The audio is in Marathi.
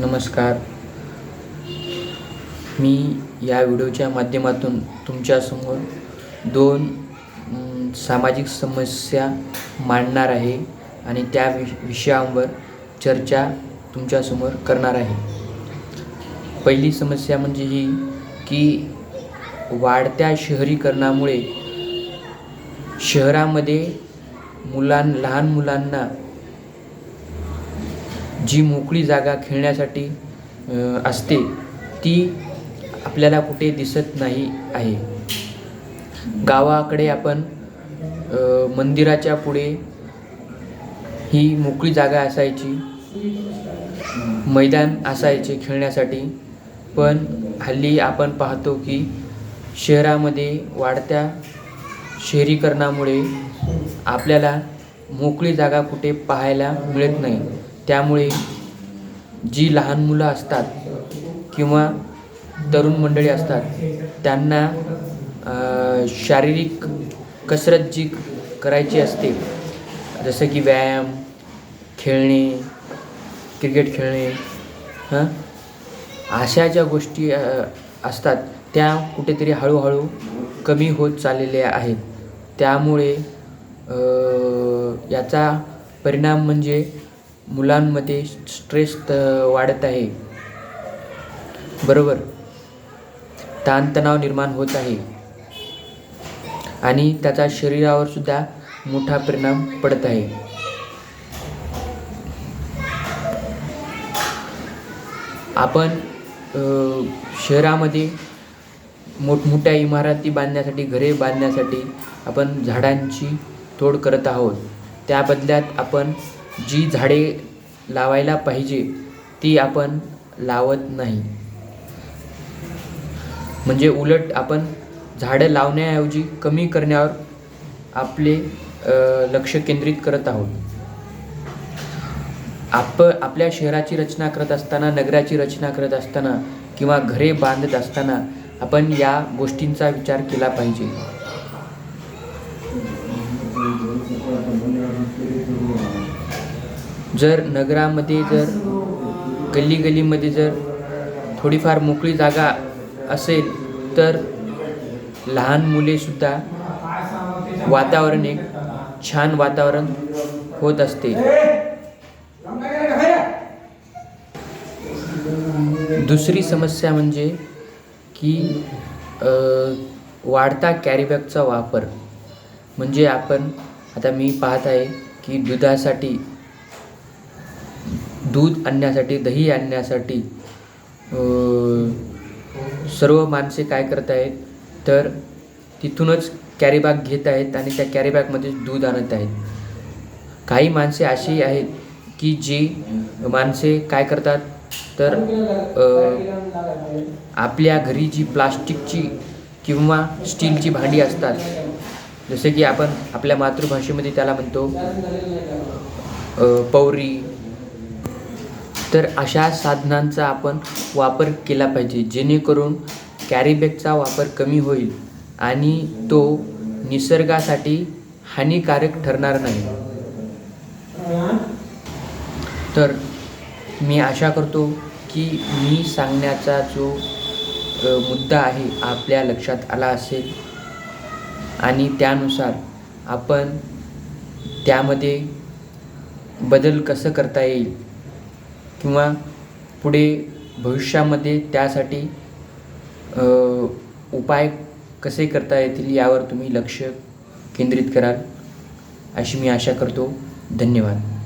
नमस्कार. मी या व्हिडिओच्या माध्यमातून तुमच्यासमोर दोन सामाजिक समस्या मांडणार आहे आणि त्या विष विषयांवर चर्चा तुमच्यासमोर करणार आहे. पहिली समस्या म्हणजे ही की वाढत्या शहरीकरणामुळे शहरामध्ये मुलां लहान मुलांना जी मोकळी जागा खेळण्यासाठी असते ती आपल्याला कुठे दिसत नाही आहे. गावाकडे आपण मंदिराच्या पुढे ही मोकळी जागा असायची मैदान असायचे खेळण्यासाठी पण हल्ली आपण पाहतो की शहरामध्ये वाढत्या शहरीकरणामुळे आपल्याला मोकळी जागा कुठे पाहायला मिळत नाही. त्यामुळे जी लहान मुलं असतात किंवा तरुण मंडळी असतात त्यांना शारीरिक कसरत जी करायची असते जसं की व्यायाम खेळणे क्रिकेट खेळणे हां? अशा ज्या गोष्टी असतात त्या कुठेतरी हळूहळू कमी होत चाललेल्या आहेत. त्यामुळे याचा परिणाम म्हणजे मुलांमध्ये स्ट्रेस त वाढत आहे. बरोबर? ताणतणाव निर्माण होत आहे. आणि त्याचा शरीरावर सुद्धा मोठा परिणाम पडत आहे. आपण शहरामध्ये मोठमोठ्या इमारती बांधण्यासाठी घरे बांधण्यासाठी आपण झाडांची तोड करत आहोत. त्या बदल्यात आपण जी झाडे लावायला पाहिजे ती आपण लावत नाही. म्हणजे उलट आपण झाडं लावण्याऐवजी कमी करण्यावर आपले लक्ष केंद्रित करत आहोत. आप आपल्या शहराची रचना करत असताना नगराची रचना करत असताना किंवा घरे बांधत असताना आपण या गोष्टींचा विचार केला पाहिजे. जर नगरामध्ये जर गल्ली गल्लीमध्ये जर थोडीफार मोकळी जागा असेल तर लहान मुलेसुद्धा वातावरण एक छान वातावरण होत असते. दुसरी समस्या म्हणजे की वाढता कॅरीबॅगचा वापर. म्हणजे आपण आता मी पाहत आहे की दुधासाठी दूध आणण्यासाठी दही आणण्यासाठी सर्व माणसे काय करत आहेत तर तिथूनच कॅरीबॅग घेत आहेत आणि त्या कॅरीबॅगमध्येच दूध आणत आहेत. काही माणसे अशी आहेत की जी माणसे काय करतात तर आपल्या घरी जी प्लास्टिकची किंवा स्टीलची भांडी असतात जसे की आपण आपल्या मातृभाषेमध्ये त्याला म्हणतो पौरी तर अशा साधनांचा आपण वापर केला पाहिजे जेणेकरून कॅरीबॅगचा वापर कमी होईल आणि तो निसर्गासाठी हानिकारक ठरणार नाही. तर मी आशा करतो की मी सांगण्याचा जो मुद्दा आहे आपल्या लक्षात आला असेल. आणि त्यानुसार आपण त्यामध्ये बदल कसं करता येईल किंवा पुढे भविष्यामध्ये त्यासाठी उपाय कसे करता येतील यावर तुम्ही लक्ष केंद्रित कराल अशी मी आशा करतो. धन्यवाद.